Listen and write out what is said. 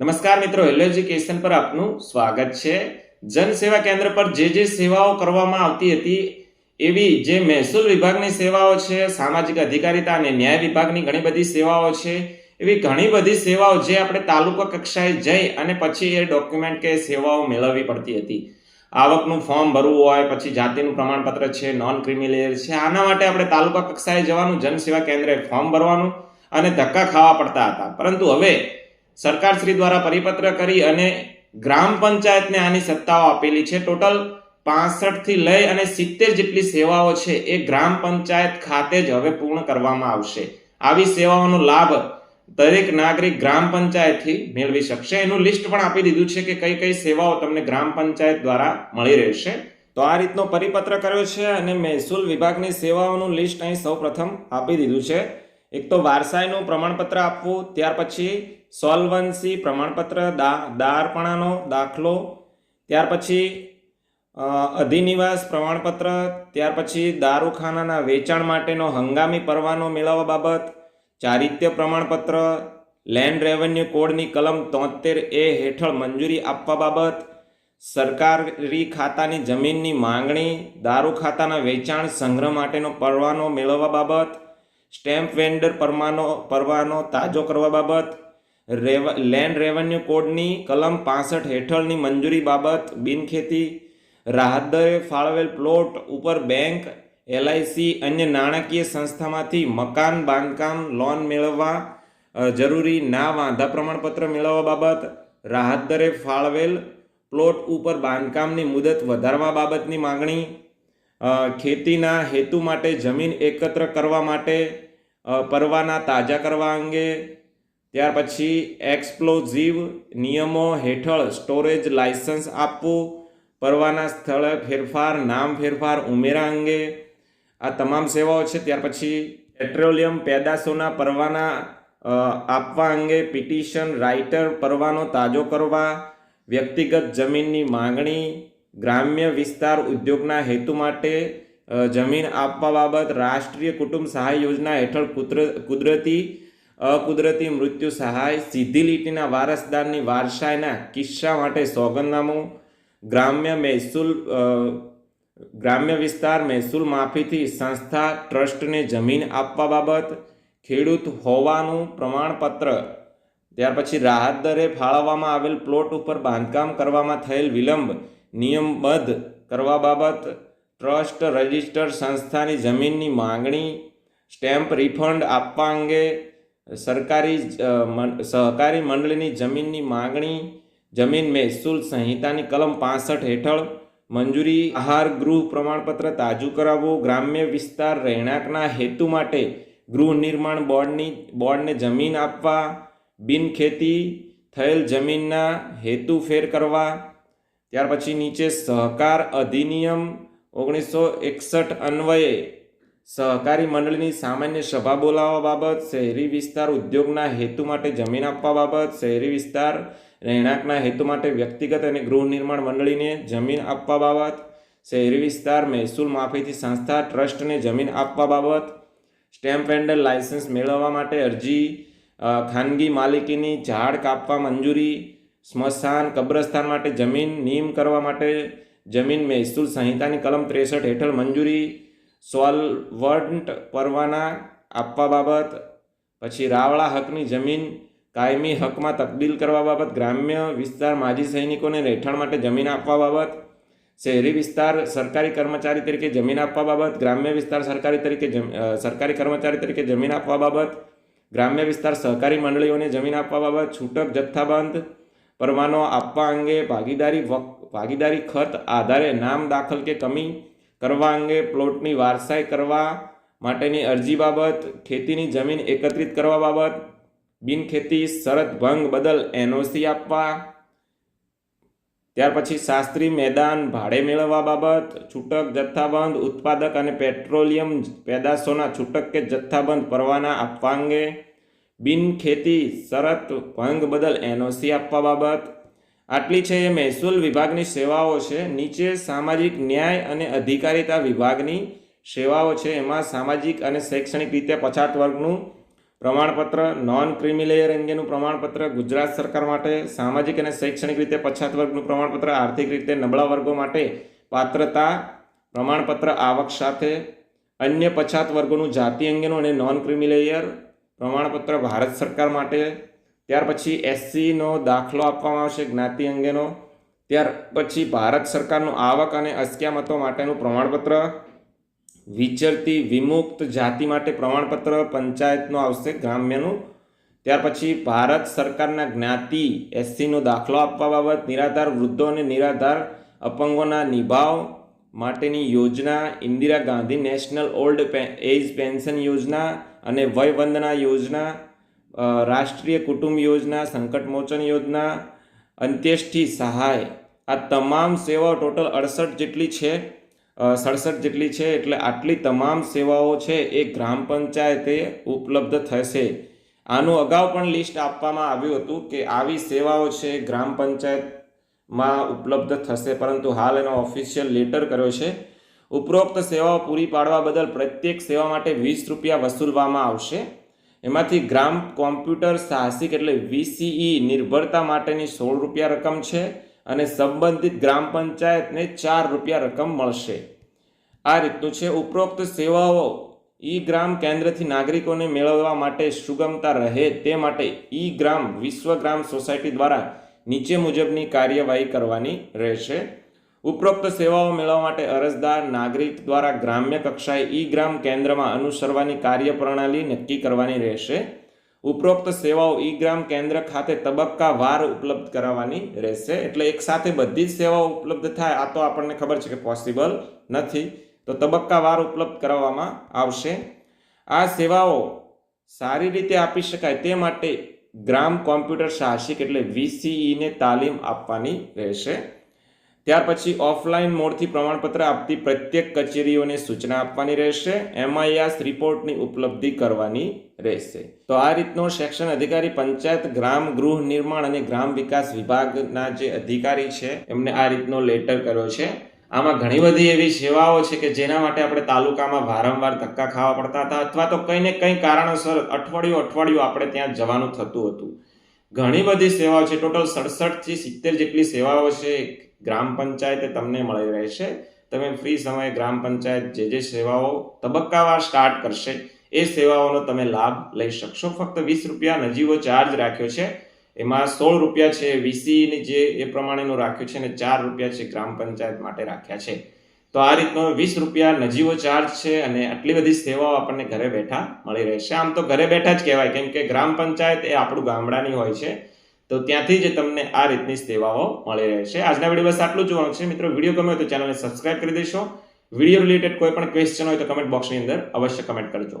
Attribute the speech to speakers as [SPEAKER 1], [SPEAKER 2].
[SPEAKER 1] નમસ્કાર મિત્રો હેલો પર આપનું સ્વાગત છે. જન સેવા કેન્દ્ર પર જે જે સેવાઓ કરવામાં આવતી હતી, એવી જે મહેસૂલ વિભાગની સેવાઓ છે, સામાજિક અધિકારીતા અને ન્યાય વિભાગની ઘણી બધી સેવાઓ છે, એવી ઘણી બધી સેવાઓ જે આપણે તાલુકા કક્ષાએ જઈ અને પછી એ ડોક્યુમેન્ટ કે સેવાઓ મેળવવી પડતી હતી. આવકનું ફોર્મ ભરવું હોય, પછી જાતિનું પ્રમાણપત્ર છે નોન ક્રિમિલિયર છે, આના માટે આપણે તાલુકા કક્ષાએ જવાનું જન સેવા કેન્દ્રે ફોર્મ ભરવાનું અને ધક્કા ખાવા પડતા હતા. પરંતુ હવે સરકારશ્રી દ્વારા પરિપત્ર કરી અને ગ્રામ પંચાયતને આની સત્તાઓ આપેલી છે. ટોટલ પાસઠથી લઈ અને સિત્તેર જેટલી સેવાઓ છે એ ગ્રામ પંચાયત ખાતે જ હવે પૂર્ણ કરવામાં આવશે. આવી સેવાઓનો લાભ દરેક નાગરિક ગ્રામ પંચાયતથી મેળવી શકશે. એનું લિસ્ટ પણ આપી દીધું છે કે કઈ કઈ સેવાઓ તમને ગ્રામ પંચાયત દ્વારા મળી રહેશે. તો આ રીતનો પરિપત્ર કર્યો છે અને મહેસૂલ વિભાગની સેવાઓનું લિસ્ટ અહીં સૌપ્રથમ આપી દીધું છે. એક તો વારસાઈનું પ્રમાણપત્ર આપવું, ત્યાર પછી સોલ્વન્સી પ્રમાણપત્ર, દા, દારપણાનો દાખલો, ત્યાર પછી અધિનિવાસ પ્રમાણપત્ર, ત્યાર પછી દારૂખાનાના વેચાણ માટેનો હંગામી પરવાનો મેળવવા બાબત, ચારિત્ય પ્રમાણપત્ર, લેન્ડ રેવન્યુ કોડની કલમ તોતેર એ હેઠળ મંજૂરી આપવા બાબત, સરકારી ખાતાની જમીનની માંગણી, દારૂ ખાતાના વેચાણ સંગ્રહ માટેનો પરવાનો મેળવવા બાબત સ્ટેમ્પ વેન્ડર પરમાનો, પરવાનો તાજો કરવા બાબત, રેવ, લેન્ડ રેવન્યુ કોડની કલમ પાસઠ હેઠળની મંજૂરી બાબત, બિનખેતી રાહત દરે ફાળવેલ પ્લોટ ઉપર બેંક એલઆઈસી અન્ય નાણાકીય સંસ્થામાંથી મકાન, બાંધકામ, લોન મેળવવા જરૂરી ના વાંધા પ્રમાણપત્ર મેળવવા બાબત રાહત દરે ફાળવેલ પ્લોટ ઉપર બાંધકામની મુદત વધારવા બાબતની માંગણી ખેતીના હેતુ માટે જમીન એકત્ર કરવા માટે પરવાના તાજા કરવા અંગે, ત્યાર પછી એક્સપ્લોઝિવ નિયમો હેઠળ સ્ટોરેજ લાયસન્સ આપવું, પરવાના સ્થળે ફેરફાર, નામ ફેરફાર ઉમેરા અંગે, આ તમામ સેવાઓ છે. ત્યાર પછી પેટ્રોલિયમ પેદાશોના પરવાના આપવા અંગે પિટિશન રાઇટર પરવાનો તાજો કરવા, વ્યક્તિગત જમીનની માંગણી ગ્રામ્ય વિસ્તાર ઉદ્યોગના હેતુ માટે જમીન આપવા બાબત રાષ્ટ્રીય કુટુંબ સહાય યોજના હેઠળ કુદર- કુદરતી, અકુદરતી મૃત્યુ સહાય, સીધી લીટીના વારસદારની વારસાઈના કિસ્સા માટે સોગંદનામું, ગ્રામ્ય મહેસૂલ ગ્રામ્ય વિસ્તાર મહેસૂલ માફીથી સંસ્થા ટ્રસ્ટને જમીન આપવા બાબત, ખેડૂત હોવાનું પ્રમાણપત્ર, ત્યાર પછી રાહત દરે ફાળવવામાં આવેલ પ્લોટ ઉપર બાંધકામ કરવામાં થયેલ વિલંબ નિયમબદ્ધ કરવા બાબત, ટ્રસ્ટ રજિસ્ટર સંસ્થાની જમીનની માંગણી, સ્ટેમ્પ રિફંડ આપવા અંગે સરકારી સહકારી મંડળીની જમીનની માંગણી, જમીન મહેસૂલ સંહિતાની કલમ પાસઠ હેઠળ, મંજૂરી, આહાર, ગૃહ પ્રમાણપત્ર તાજું કરાવવું, ગ્રામ્ય વિસ્તાર રહેણાંકના હેતુ માટે ગૃહ નિર્માણ બોર્ડની, બોર્ડને જમીન આપવા, બિનખેતી થયેલ જમીનના હેતુ ફેર કરવા ત્યાર પછી નીચે સહકાર અધિનિયમ ઓગણીસો એકસઠ અન્વયે સહકારી મંડળીની સામાન્ય સભા બોલાવવા બાબત, શહેરી વિસ્તાર ઉદ્યોગના હેતુ માટે જમીન આપવા બાબત, શહેરી વિસ્તાર રહેણાંકના હેતુ માટે વ્યક્તિગત અને ગૃહ નિર્માણ મંડળીને જમીન આપવા બાબત, શહેરી વિસ્તાર મહેસૂલ માફીથી સંસ્થા ટ્રસ્ટને જમીન આપવા બાબત, સ્ટેમ્પ વેન્ડર લાયસન્સ મેળવવા માટે અરજી ખાનગી માલિકીની ઝાડ કાપવા મંજૂરી સ્મશાન, કબ્રસ્તાન માટે જમીન નિયમ કરવા માટે જમીન મહેસૂલ સંહિતાની કલમ ત્રેસઠ હેઠળ મંજૂરી સોલ્વન્ટ પરવાના આપવા બાબત, પછી રાવળા હકની જમીન, કાયમી હકમાં તબદીલ કરવા બાબત, ગ્રામ્ય વિસ્તાર માજી સૈનિકોને રહેઠાણ માટે જમીન આપવા બાબત, શહેરી વિસ્તાર સરકારી કર્મચારી તરીકે જમીન આપવા બાબત, ગ્રામ્ય વિસ્તાર સરકારી તરીકે સરકારી કર્મચારી તરીકે જમીન આપવા બાબત, ગ્રામ્ય વિસ્તાર સહકારી મંડળીઓને જમીન આપવા બાબત, છૂટક જથ્થાબંધ પરવાનો આપવા અંગે ભાગીદારી ભાગીદારી ખત આધારે નામ દાખલ કે કમી કરવા અંગે પ્લોટની વારસાઈ કરવા માટેની અરજી બાબત, ખેતીની જમીન એકત્રિત કરવા બાબત, બિનખેતી શરત ભંગ બદલ એનઓસી આપવા, ત્યાર પછી શાસ્ત્રી મેદાન ભાડે મેળવવા બાબત, છૂટક જથ્થાબંધ ઉત્પાદક અને પેટ્રોલિયમ પેદાશોના છૂટક કે જથ્થાબંધ પરવાના આપવા અંગે બિનખેતી શરત, ભંગ બદલ એનઓસી આપવા બાબત. આટલી છે એ મહેસૂલ વિભાગની સેવાઓ છે. નીચે સામાજિક ન્યાય અને અધિકારિતા વિભાગની સેવાઓ છે. એમાં સામાજિક અને શૈક્ષણિક રીતે પછાત વર્ગનું પ્રમાણપત્ર નોન ક્રિમિલેયર અંગેનું પ્રમાણપત્ર, ગુજરાત સરકાર માટે સામાજિક અને શૈક્ષણિક રીતે પછાત વર્ગનું પ્રમાણપત્ર, આર્થિક રીતે નબળા વર્ગો માટે પાત્રતા, પ્રમાણપત્ર, આવક સાથે અન્ય પછાત વર્ગોનું જાતિ અંગેનું અને નોન ક્રિમિલેયર પ્રમાણપત્ર ભારત સરકાર માટે, ત્યાર પછી એસસીનો દાખલો આપવામાં આવશે જ્ઞાતિ અંગેનો, ત્યાર પછી ભારત સરકારનું આવક અને અસ્ક્યામતો માટેનું પ્રમાણપત્ર, વિચરતી વિમુક્ત જાતિ માટે પ્રમાણપત્ર પંચાયતનું આવશે ગ્રામ્યનું, ત્યાર પછી ભારત સરકારના જ્ઞાતિ એસસીનો દાખલો આપવા બાબત, નિરાધાર વૃદ્ધો અને નિરાધાર અપંગોના નિભાવ માટેની યોજના, Indira Gandhi national old age pension યોજના અને વય વંદના યોજના રાષ્ટ્રીય કુટુંબ યોજના સંકટમોચન યોજના, અંત્યેષ્ટિ સહાય, આ તમામ સેવાઓ ટોટલ અડસઠ જેટલી છે સડસઠ જેટલી છે, એટલે આટલી તમામ સેવાઓ છે એ ગ્રામ પંચાયતે ઉપલબ્ધ થશે. આનું અગાઉ પણ લિસ્ટ આપવામાં આવ્યું હતું કે આવી સેવાઓ છે ગ્રામ પંચાયતમાં ઉપલબ્ધ થશે, પરંતુ હાલ એનો ઓફિશિયલ લેટર કર્યો છે. ઉપરોક્ત સેવાઓ પૂરી પાડવા બદલ પ્રત્યેક સેવા માટે વીસ રૂપિયા વસૂલવામાં આવશે. એમાંથી ગ્રામ કોમ્પ્યુટર સાહસિક એટલે વીસીઈ નિર્ભરતા માટેની સોળ રૂપિયા રકમ છે અને સંબંધિત ગ્રામ પંચાયતને ચાર રૂપિયા રકમ મળશે. આ રીતનું છે. ઉપરોક્ત સેવાઓ ઈ ગ્રામ કેન્દ્રથી નાગરિકોને મેળવવા માટે સુગમતા રહે તે માટે ઈ ગ્રામ વિશ્વ ગ્રામ સોસાયટી દ્વારા નીચે મુજબની કાર્યવાહી કરવાની રહેશે. ઉપરોક્ત સેવાઓ મેળવવા માટે અરજદાર, નાગરિક દ્વારા ગ્રામ્ય કક્ષાએ ઈ ગ્રામ કેન્દ્રમાં અનુસરવાની કાર્યપ્રણાલી નક્કી કરવાની રહેશે. ઉપરોક્ત સેવાઓ ઈ ગ્રામ કેન્દ્ર ખાતે તબક્કાવાર ઉપલબ્ધ કરાવવાની રહેશે. એટલે એક સાથે બધી જ સેવાઓ ઉપલબ્ધ થાય, આ તો આપણને ખબર છે કે પોસિબલ નથી. તો તબક્કાવાર ઉપલબ્ધ કરાવવામાં આવશે. આ સેવાઓ સારી રીતે આપી શકાય તે માટે ગ્રામ કોમ્પ્યુટર સાહસિક એટલે વીસીઈને તાલીમ આપવાની રહેશે. ત્યાર પછી ઓફલાઈન મોડથી પ્રમાણપત્ર આપતી પ્રત્યેક કચેરીઓને સૂચના આપવાની રહેશે એમઆઈઆસ રિપોર્ટની ઉપલબ્ધિ કરવાની રહેશે. તો આ રીતનો સેક્શન અધિકારી પંચાયત, ગ્રામ ગૃહ નિર્માણ અને ગ્રામ વિકાસ વિભાગના જે અધિકારી છે, એમને આ રીતનો લેટર કર્યો છે. આમાં ઘણી બધી એવી સેવાઓ છે કે જેના માટે આપણે તાલુકામાં વારંવાર ધક્કા ખાવા પડતા હતા અથવા તો કંઈ ને કંઈ કારણોસર અઠવાડિયું અઠવાડિયું આપણે ત્યાં જવાનું થતું હતું. ઘણી બધી સેવાઓ છે, ટોટલ સડસઠથી સિત્તેર જેટલી સેવાઓ છે ગ્રામ પંચાયતે તમને મળી રહેશે. તમે ફ્રી સમયે ગ્રામ પંચાયત જે જે સેવાઓ તબક્કાવાર સ્ટાર્ટ કરશે, એ સેવાઓનો તમે લાભ લઈ શકશો. ફક્ત વીસ રૂપિયા નજીવો ચાર્જ રાખ્યો છે. એમાં સોળ રૂપિયા છે વીસીની જે એ પ્રમાણેનું રાખ્યું છે અને ચાર રૂપિયા છે ગ્રામ પંચાયત માટે રાખ્યા છે. તો આ રીતનો વીસ રૂપિયા નજીવો ચાર્જ છે અને આટલી બધી સેવાઓ આપણને ઘરે બેઠા મળી રહેશે. આમ તો ઘરે બેઠા જ કહેવાય, કેમ કે ગ્રામ પંચાયત એ આપણું ગામડાની હોય છે. તો ત્યાંથી જ તમને આ રીતની સેવાઓ મળી રહેશે આજના વીડિયો બસ આટલું જોવાનું છે. મિત્રો વીડિયો ગમે તો ચેનલને સબસ્ક્રાઇબ કરી દેશો. વીડિયો રિલેટેડ કોઈ પણ ક્વેશ્ચન હોય તો કમેન્ટ બોક્સની અંદર અવશ્ય કમેન્ટ કરજો.